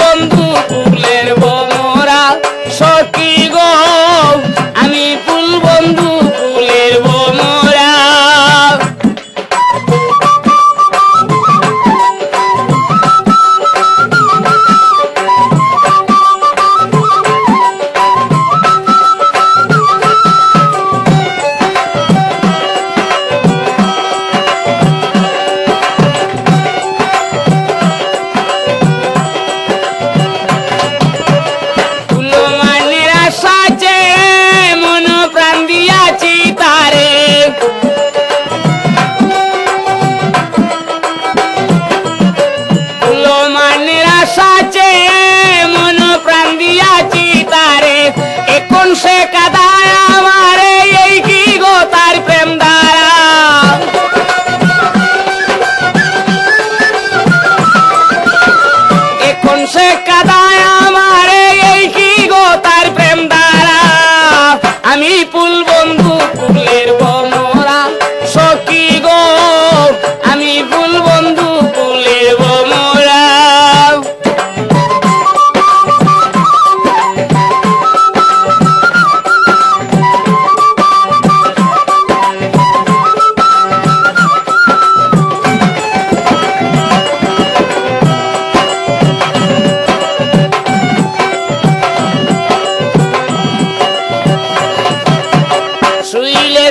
বন্ধু এখন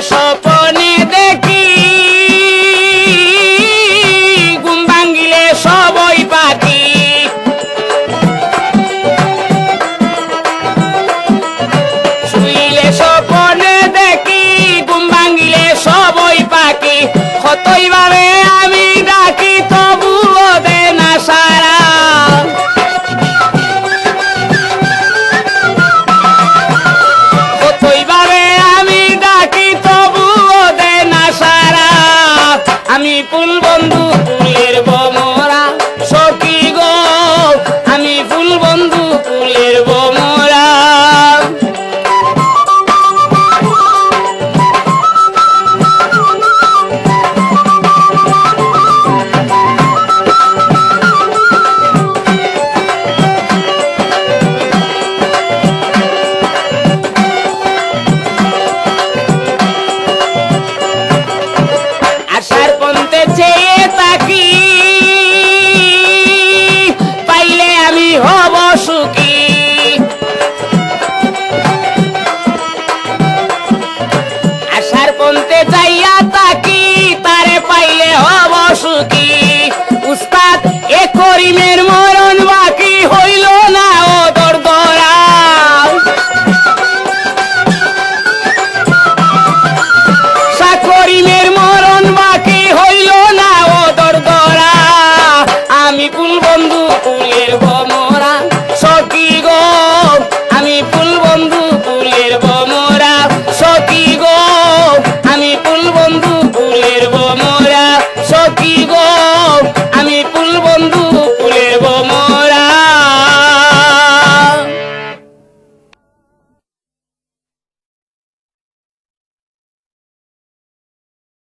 সপনে দেখি ঘুম ভাঙ্গিলে সবই পাখি শুইলে সপনে দেখি ঘুম ভাঙ্গিলে সবই পাখি কতই